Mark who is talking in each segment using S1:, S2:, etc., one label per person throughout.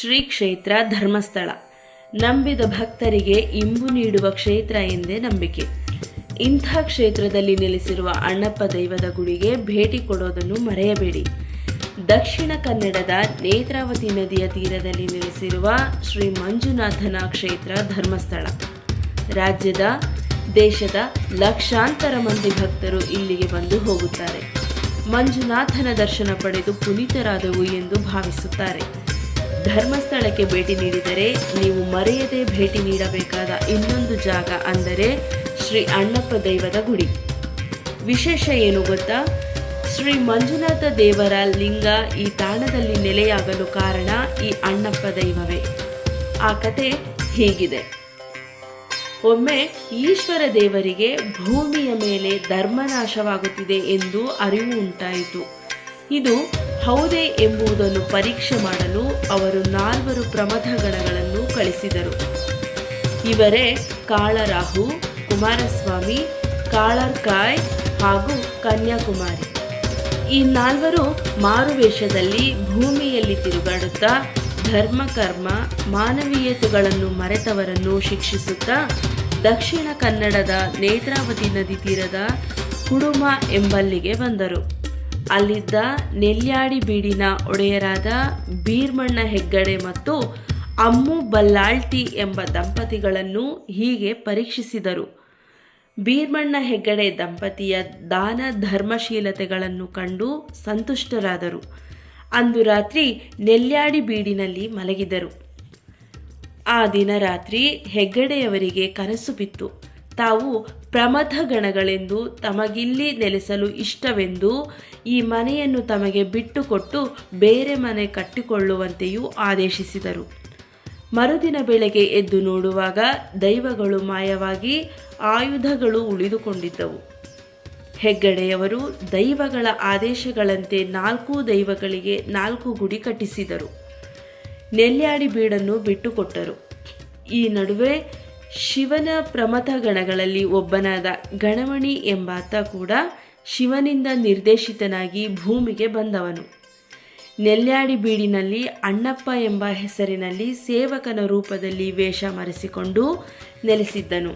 S1: ಶ್ರೀ ಕ್ಷೇತ್ರ ಧರ್ಮಸ್ಥಳ. ನಂಬಿದ ಭಕ್ತರಿಗೆ ಇಂಬು ನೀಡುವ ಕ್ಷೇತ್ರ ಎಂದೇ ನಂಬಿಕೆ. ಇಂಥ ಕ್ಷೇತ್ರದಲ್ಲಿ ನೆಲೆಸಿರುವ ಅಣ್ಣಪ್ಪ ದೈವದ ಗುಡಿಗೆ ಭೇಟಿ ಕೊಡೋದನ್ನು ಮರೆಯಬೇಡಿ. ದಕ್ಷಿಣ ಕನ್ನಡದ ನೇತ್ರಾವತಿ ನದಿಯ ತೀರದಲ್ಲಿ ನೆಲೆಸಿರುವ ಶ್ರೀ ಮಂಜುನಾಥನ ಕ್ಷೇತ್ರ ಧರ್ಮಸ್ಥಳ. ರಾಜ್ಯದ, ದೇಶದ ಲಕ್ಷಾಂತರ ಮಂದಿ ಭಕ್ತರು ಇಲ್ಲಿಗೆ ಬಂದು ಹೋಗುತ್ತಾರೆ. ಮಂಜುನಾಥನ ದರ್ಶನ ಪಡೆದು ಪುನೀತರಾದವು ಎಂದು ಭಾವಿಸುತ್ತಾರೆ. ಧರ್ಮಸ್ಥಳಕ್ಕೆ ಭೇಟಿ ನೀಡಿದರೆ ನೀವು ಮರೆಯದೆ ಭೇಟಿ ನೀಡಬೇಕಾದ ಇನ್ನೊಂದು ಜಾಗ ಅಂದರೆ ಶ್ರೀ ಅಣ್ಣಪ್ಪ ದೈವದ ಗುಡಿ. ವಿಶೇಷ ಏನು ಗೊತ್ತಾ? ಶ್ರೀ ಮಂಜುನಾಥ ದೇವರ ಲಿಂಗ ಈ ತಾಣದಲ್ಲಿ ನೆಲೆಯಾಗಲು ಕಾರಣ ಈ ಅಣ್ಣಪ್ಪ ದೈವವೇ. ಆ ಕತೆ ಹೀಗಿದೆ. ಒಮ್ಮೆ ಈಶ್ವರ ದೇವರಿಗೆ ಭೂಮಿಯ ಮೇಲೆ ಧರ್ಮನಾಶವಾಗುತ್ತಿದೆ ಎಂದು ಅರಿವು ಉಂಟಾಯಿತು. ಇದು ಹೌದೇ ಎಂಬುದನ್ನು ಪರೀಕ್ಷೆ ಮಾಡಲು ಅವರು ನಾಲ್ವರು ಪ್ರಮಥ ಗಣಗಳನ್ನು ಕಳಿಸಿದರು. ಇವರೇ ಕಾಳರಾಹು, ಕುಮಾರಸ್ವಾಮಿ, ಕಾಳರ್ಕಾಯ್ ಹಾಗೂ ಕನ್ಯಾಕುಮಾರಿ. ಈ ನಾಲ್ವರು ಮಾರುವೇಷದಲ್ಲಿ ಭೂಮಿಯಲ್ಲಿ ತಿರುಗಾಡುತ್ತಾ ಧರ್ಮ, ಕರ್ಮ, ಮಾನವೀಯತೆಗಳನ್ನು ಮರೆತವರನ್ನು ಶಿಕ್ಷಿಸುತ್ತಾ ದಕ್ಷಿಣ ಕನ್ನಡದ ನೇತ್ರಾವತಿ ನದಿ ತೀರದ ಕುಡುಮ ಎಂಬಲ್ಲಿಗೆ ಬಂದರು. ಅಲ್ಲಿದ್ದ ನೆಲ್ಯಾಡಿ ಬೀಡಿನ ಒಡೆಯರಾದ ಬೀರ್ಮಣ್ಣ ಹೆಗ್ಗಡೆ ಮತ್ತು ಅಮ್ಮು ಬಲ್ಲಾಳ್ತಿ ಎಂಬ ದಂಪತಿಗಳನ್ನು ಹೀಗೆ ಪರೀಕ್ಷಿಸಿದರು. ಬೀರ್ಮಣ್ಣ ಹೆಗ್ಗಡೆ ದಂಪತಿಯ ದಾನ ಧರ್ಮಶೀಲತೆಗಳನ್ನು ಕಂಡು ಸಂತುಷ್ಟರಾದರು. ಅಂದು ರಾತ್ರಿ ನೆಲ್ಯಾಡಿ ಬೀಡಿನಲ್ಲಿ ಮಲಗಿದರು. ಆ ದಿನ ರಾತ್ರಿ ಹೆಗ್ಗಡೆಯವರಿಗೆ ಕನಸು ಬಿತ್ತು. ತಾವು ಪ್ರಮಥ ಗಣಗಳೆಂದು ತಮಗಿಲ್ಲಿ ನೆಲೆಸಲು ಇಷ್ಟವೆಂದು ಈ ಮನೆಯನ್ನು ತಮಗೆ ಬಿಟ್ಟುಕೊಟ್ಟು ಬೇರೆ ಮನೆ ಕಟ್ಟಿಕೊಳ್ಳುವಂತೆಯೂ ಆದೇಶಿಸಿದರು. ಮರುದಿನ ಬೆಳಗ್ಗೆ ಎದ್ದು ನೋಡುವಾಗ ದೈವಗಳು ಮಾಯವಾಗಿ ಆಯುಧಗಳು ಉಳಿದುಕೊಂಡಿದ್ದವು. ಹೆಗ್ಗಡೆಯವರು ದೈವಗಳ ಆದೇಶಗಳಂತೆ ನಾಲ್ಕು ದೈವಗಳಿಗೆ ನಾಲ್ಕು ಗುಡಿ ಕಟ್ಟಿಸಿದರು. ನೆಲ್ಯಾಡಿ ಬೀಡನ್ನು ಬಿಟ್ಟುಕೊಟ್ಟರು. ಈ ನಡುವೆ ಶಿವನ ಪ್ರಮಥ ಗಣಗಳಲ್ಲಿ ಒಬ್ಬನಾದ ಗಣಮಣಿ ಎಂಬಾತ ಕೂಡ ಶಿವನಿಂದ ನಿರ್ದೇಶಿತನಾಗಿ ಭೂಮಿಗೆ ಬಂದವನು. ನೆಲ್ಯಾಡಿ ಬೀಡಿನಲ್ಲಿ ಅಣ್ಣಪ್ಪ ಎಂಬ ಹೆಸರಿನಲ್ಲಿ ಸೇವಕನ ರೂಪದಲ್ಲಿ ವೇಷ ಮರೆಸಿಕೊಂಡು ನೆಲೆಸಿದ್ದನು.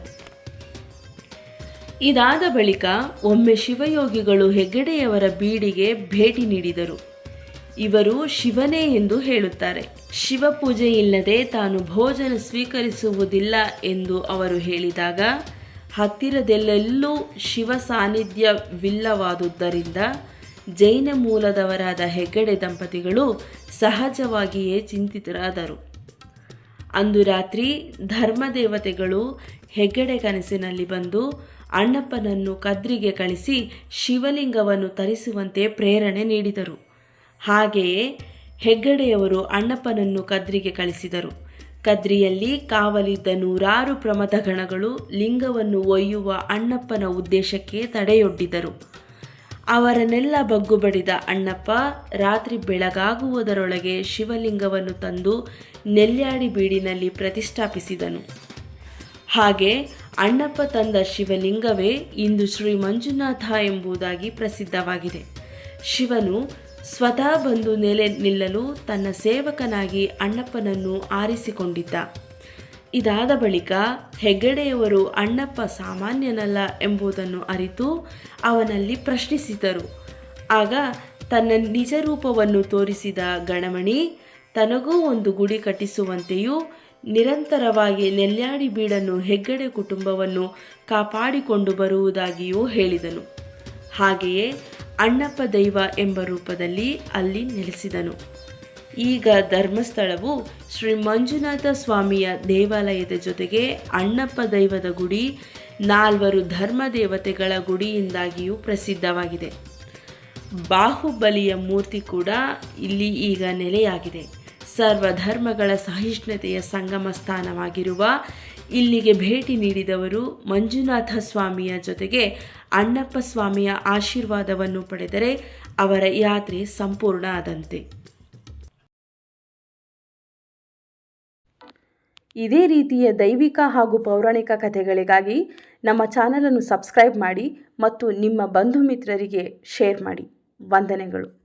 S1: ಇದಾದ ಬಳಿಕ ಒಮ್ಮೆ ಶಿವಯೋಗಿಗಳು ಹೆಗ್ಗಡೆಯವರ ಬೀಡಿಗೆ ಭೇಟಿ ನೀಡಿದರು. ಇವರು ಶಿವನೇ ಎಂದು ಹೇಳುತ್ತಾರೆ. ಶಿವ ಪೂಜೆ ಇಲ್ಲದೆ ತಾನು ಭೋಜನ ಸ್ವೀಕರಿಸುವುದಿಲ್ಲ ಎಂದು ಅವರು ಹೇಳಿದಾಗ, ಹತ್ತಿರದೆಲ್ಲೆಲ್ಲೂ ಶಿವ ಸಾನ್ನಿಧ್ಯವಿಲ್ಲವಾದುದರಿಂದ ಜೈನ ಮೂಲದವರಾದ ಹೆಗ್ಗಡೆ ದಂಪತಿಗಳು ಸಹಜವಾಗಿಯೇ ಚಿಂತಿತರಾದರು. ಅಂದು ರಾತ್ರಿ ಧರ್ಮದೇವತೆಗಳು ಹೆಗ್ಗಡೆ ಕನಸಿನಲ್ಲಿ ಬಂದು ಅಣ್ಣಪ್ಪನನ್ನು ಕದ್ರಿಗೆ ಕಳಿಸಿ ಶಿವಲಿಂಗವನ್ನು ತರಿಸುವಂತೆ ಪ್ರೇರಣೆ ನೀಡಿದರು. ಹಾಗೆಯೇ ಹೆಗ್ಗಡೆಯವರು ಅಣ್ಣಪ್ಪನನ್ನು ಕದ್ರಿಗೆ ಕಳಿಸಿದರು. ಕದ್ರಿಯಲ್ಲಿ ಕಾವಲಿದ್ದ ನೂರಾರು ಪ್ರಮದಗಣಗಳು ಲಿಂಗವನ್ನು ಒಯ್ಯುವ ಅಣ್ಣಪ್ಪನ ಉದ್ದೇಶಕ್ಕೆ ತಡೆಯೊಡ್ಡಿದರು. ಅವರನ್ನೆಲ್ಲ ಬಗ್ಗು ಬಡಿದ ಅಣ್ಣಪ್ಪ ರಾತ್ರಿ ಬೆಳಗಾಗುವುದರೊಳಗೆ ಶಿವಲಿಂಗವನ್ನು ತಂದು ನೆಲ್ಯಾಡಿ ಬೀಡಿನಲ್ಲಿ ಪ್ರತಿಷ್ಠಾಪಿಸಿದನು. ಹಾಗೆ ಅಣ್ಣಪ್ಪ ತಂದ ಶಿವಲಿಂಗವೇ ಇಂದು ಶ್ರೀ ಮಂಜುನಾಥ ಎಂಬುದಾಗಿ ಪ್ರಸಿದ್ಧವಾಗಿದೆ. ಶಿವನು ಸ್ವತಃ ಬಂದು ನೆಲೆ ನಿಲ್ಲಲು ತನ್ನ ಸೇವಕನಾಗಿ ಅಣ್ಣಪ್ಪನನ್ನು ಆರಿಸಿಕೊಂಡಿದ್ದ. ಇದಾದ ಬಳಿಕ ಹೆಗ್ಗಡೆಯವರು ಅಣ್ಣಪ್ಪ ಸಾಮಾನ್ಯನಲ್ಲ ಎಂಬುದನ್ನು ಅರಿತು ಅವನಲ್ಲಿ ಪ್ರಶ್ನಿಸಿದರು. ಆಗ ತನ್ನ ನಿಜ ರೂಪವನ್ನು ತೋರಿಸಿದ ಗಣಮಣಿ, ತನಗೂ ಒಂದು ಗುಡಿ ಕಟ್ಟಿಸುವಂತೆಯೂ ನಿರಂತರವಾಗಿ ನೆಲ್ಯಾಡಿ ಬೀಡನ್ನು ಹೆಗ್ಗಡೆ ಕುಟುಂಬವನ್ನು ಕಾಪಾಡಿಕೊಂಡು ಬರುವುದಾಗಿಯೂ ಹೇಳಿದನು. ಹಾಗೆಯೇ ಅಣ್ಣಪ್ಪ ದೈವ ಎಂಬ ರೂಪದಲ್ಲಿ ಅಲ್ಲಿ ನೆಲೆಸಿದನು. ಈಗ ಧರ್ಮಸ್ಥಳವು ಶ್ರೀ ಮಂಜುನಾಥ ಸ್ವಾಮಿಯ ದೇವಾಲಯದ ಜೊತೆಗೆ ಅಣ್ಣಪ್ಪ ದೈವದ ಗುಡಿ, ನಾಲ್ವರು ಧರ್ಮ ದೇವತೆಗಳ ಗುಡಿಯಿಂದಾಗಿಯೂ ಪ್ರಸಿದ್ಧವಾಗಿದೆ. ಬಾಹುಬಲಿಯ ಮೂರ್ತಿ ಕೂಡ ಇಲ್ಲಿ ಈಗ ನೆಲೆಯಾಗಿದೆ. ಸರ್ವಧರ್ಮಗಳ ಸಹಿಷ್ಣುತೆಯ ಸಂಗಮ ಸ್ಥಾನವಾಗಿರುವ ಇಲ್ಲಿಗೆ ಭೇಟಿ ನೀಡಿದವರು ಮಂಜುನಾಥ ಸ್ವಾಮಿಯ ಜೊತೆಗೆ ಅಣ್ಣಪ್ಪ ಸ್ವಾಮಿಯ ಆಶೀರ್ವಾದವನ್ನು ಪಡೆದರೆ ಅವರ ಯಾತ್ರೆ ಸಂಪೂರ್ಣ ಆದಂತೆ.
S2: ಇದೇ ರೀತಿಯ ದೈವಿಕ ಹಾಗೂ ಪೌರಾಣಿಕ ಕಥೆಗಳಿಗಾಗಿ ನಮ್ಮ ಚಾನಲನ್ನು ಸಬ್ಸ್ಕ್ರೈಬ್ ಮಾಡಿ ಮತ್ತು ನಿಮ್ಮ ಬಂಧು ಮಿತ್ರರಿಗೆ ಶೇರ್ ಮಾಡಿ. ವಂದನೆಗಳು.